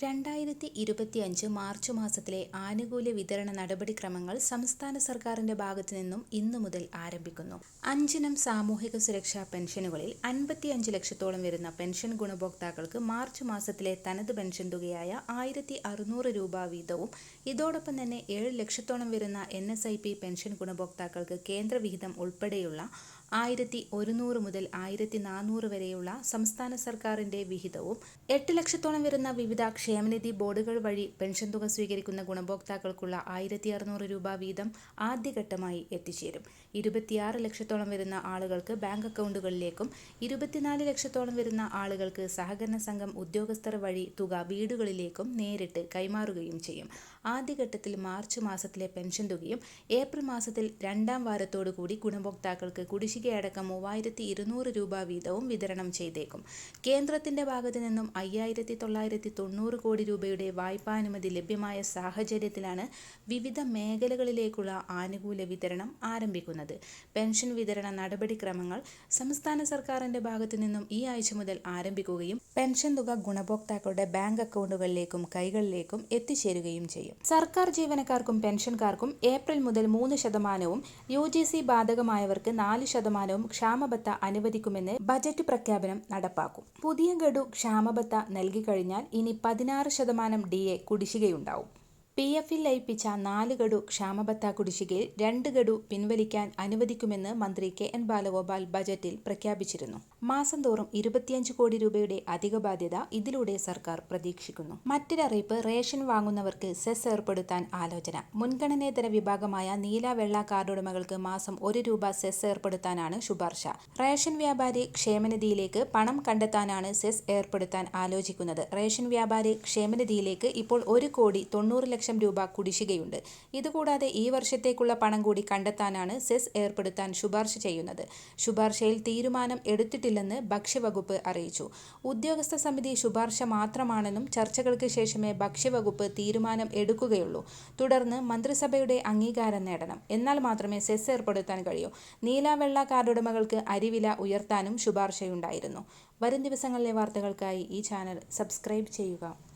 രണ്ടായിരത്തി ഇരുപത്തിയഞ്ച് മാർച്ച് മാസത്തിലെ ആനുകൂല്യ വിതരണ നടപടിക്രമങ്ങൾ സംസ്ഥാന സർക്കാരിന്റെ ഭാഗത്തു നിന്നും ഇന്നു മുതൽ ആരംഭിക്കുന്നു. അഞ്ചിനം സാമൂഹിക സുരക്ഷാ പെൻഷനുകളിൽ അൻപത്തിയഞ്ച് ലക്ഷത്തോളം വരുന്ന പെൻഷൻ ഗുണഭോക്താക്കൾക്ക് മാർച്ച് മാസത്തിലെ തനത് പെൻഷൻ തുകയായ ആയിരത്തി അറുന്നൂറ് രൂപ വീതവും ഇതോടൊപ്പം തന്നെ ഏഴ് ലക്ഷത്തോളം വരുന്ന N. S. I. P. Pension ഗുണഭോക്താക്കൾക്ക് കേന്ദ്രവിഹിതം ഉൾപ്പെടെയുള്ള ആയിരത്തി ഒരുന്നൂറ് മുതൽ ആയിരത്തി നാനൂറ് വരെയുള്ള സംസ്ഥാന സർക്കാരിന്റെ വിഹിതവും എട്ട് ലക്ഷത്തോളം വരുന്ന വിവിധ ക്ഷേമനിധി ബോർഡുകൾ വഴി പെൻഷൻ തുക സ്വീകരിക്കുന്ന ഗുണഭോക്താക്കൾക്കുള്ള ആയിരത്തി അറുന്നൂറ് രൂപ വീതം ആദ്യഘട്ടമായി എത്തിച്ചേരും. ഇരുപത്തിയാറ് ലക്ഷത്തോളം വരുന്ന ആളുകൾക്ക് ബാങ്ക് അക്കൗണ്ടുകളിലേക്കും ഇരുപത്തിനാല് ലക്ഷത്തോളം വരുന്ന ആളുകൾക്ക് സഹകരണ സംഘം ഉദ്യോഗസ്ഥർ വഴി തുക വീടുകളിലേക്കും നേരിട്ട് കൈമാറുകയും ചെയ്യും. ആദ്യഘട്ടത്തിൽ മാർച്ച് മാസത്തിലെ പെൻഷൻ തുകയും ഏപ്രിൽ മാസത്തിൽ രണ്ടാം വാരത്തോടു കൂടി ഗുണഭോക്താക്കൾക്ക് കുടിശ്ശികയടക്കം മൂവായിരത്തി ഇരുന്നൂറ് രൂപ വീതവും വിതരണം ചെയ്തേക്കും. കേന്ദ്രത്തിന്റെ ഭാഗത്തു നിന്നും അയ്യായിരത്തി തൊള്ളായിരത്തി തൊണ്ണൂറ് കോടി രൂപയുടെ വായ്പാനുമതി ലഭ്യമായ സാഹചര്യത്തിലാണ് വിവിധ മേഖലകളിലേക്കുള്ള ആനുകൂല്യ വിതരണം ആരംഭിക്കുന്നത്. പെൻഷൻ വിതരണ നടപടിക്രമങ്ങൾ സംസ്ഥാന സർക്കാരിന്റെ ഭാഗത്തു നിന്നും ഈ ആഴ്ച മുതൽ ആരംഭിക്കുകയും പെൻഷൻ തുക ഗുണഭോക്താക്കളുടെ ബാങ്ക് അക്കൗണ്ടുകളിലേക്കും കൈകളിലേക്കും എത്തിച്ചേരുകയും ചെയ്യും. സർക്കാർ ജീവനക്കാർക്കും പെൻഷൻകാർക്കും ഏപ്രിൽ മുതൽ മൂന്ന് ശതമാനവും യു ജി സി ബാധകമായവർക്ക് നാല് ശതമാനവും ക്ഷാമബത്ത അനുവദിക്കുമെന്ന് ബജറ്റ് പ്രഖ്യാപനം നടപ്പാക്കും. പുതിയ ഗഡു ക്ഷാമബത്ത നൽകിക്കഴിഞ്ഞാൽ ഇനി പതിനാറ് ശതമാനം ഡി എ കുടിശ്ശികയുണ്ടാവും. പിഎഫിൽ ലയിപ്പിച്ച നാല് ഗഡു ക്ഷാമബത്ത കുടിശ്ശികയിൽ രണ്ട് ഗഡു പിൻവലിക്കാൻ അനുവദിക്കുമെന്ന് മന്ത്രി കെ. എൻ. ബാലഗോപാൽ ബജറ്റിൽ പ്രഖ്യാപിച്ചിരുന്നു. മാസം തോറും ഇരുപത്തിയഞ്ച് കോടി രൂപയുടെ അധിക ബാധ്യത ഇതിലൂടെ സർക്കാർ പ്രതീക്ഷിക്കുന്നു. മറ്റൊരറിയിപ്പ് റേഷൻ വാങ്ങുന്നവർക്ക് സെസ് ഏർപ്പെടുത്താൻ ആലോചന. മുൻഗണനേതര വിഭാഗമായ നീല, വെള്ള കാർഡുടമകൾക്ക് മാസം ഒരു രൂപ സെസ് ഏർപ്പെടുത്താനാണ് ശുപാർശ. റേഷൻ വ്യാപാരി ക്ഷേമനിധിയിലേക്ക് പണം കണ്ടെത്താനാണ് സെസ് ഏർപ്പെടുത്താൻ ആലോചിക്കുന്നത്. റേഷൻ വ്യാപാരി ക്ഷേമനിധിയിലേക്ക് ഇപ്പോൾ ഒരു കോടി തൊണ്ണൂറ് ലക്ഷം രൂപ കുടിശ്ശികയുണ്ട്. ഇതുകൂടാതെ ഈ വർഷത്തേക്കുള്ള പണം കൂടി കണ്ടെത്താനാണ് സെസ് ഏർപ്പെടുത്താൻ ശുപാർശ ചെയ്യുന്നത്. ശുപാർശയിൽ തീരുമാനം എടുത്തിട്ടില്ലെന്ന് ഭക്ഷ്യവകുപ്പ് അറിയിച്ചു. ഉദ്യോഗസ്ഥ സമിതി ശുപാർശ മാത്രമാണെന്നും ചർച്ചകൾക്ക് ശേഷമേ ഭക്ഷ്യവകുപ്പ് തീരുമാനം എടുക്കുകയുള്ളൂ. തുടർന്ന് മന്ത്രിസഭയുടെ അംഗീകാരം നേടണം. എന്നാൽ മാത്രമേ സെസ് ഏർപ്പെടുത്താൻ കഴിയൂ. നീല, വെള്ള കാർഡുടമകൾക്ക് അരിവില ഉയർത്താനും ശുപാർശയുണ്ടായിരുന്നു. വരും ദിവസങ്ങളിലെ വാർത്തകൾക്കായി ഈ ചാനൽ സബ്സ്ക്രൈബ് ചെയ്യുക.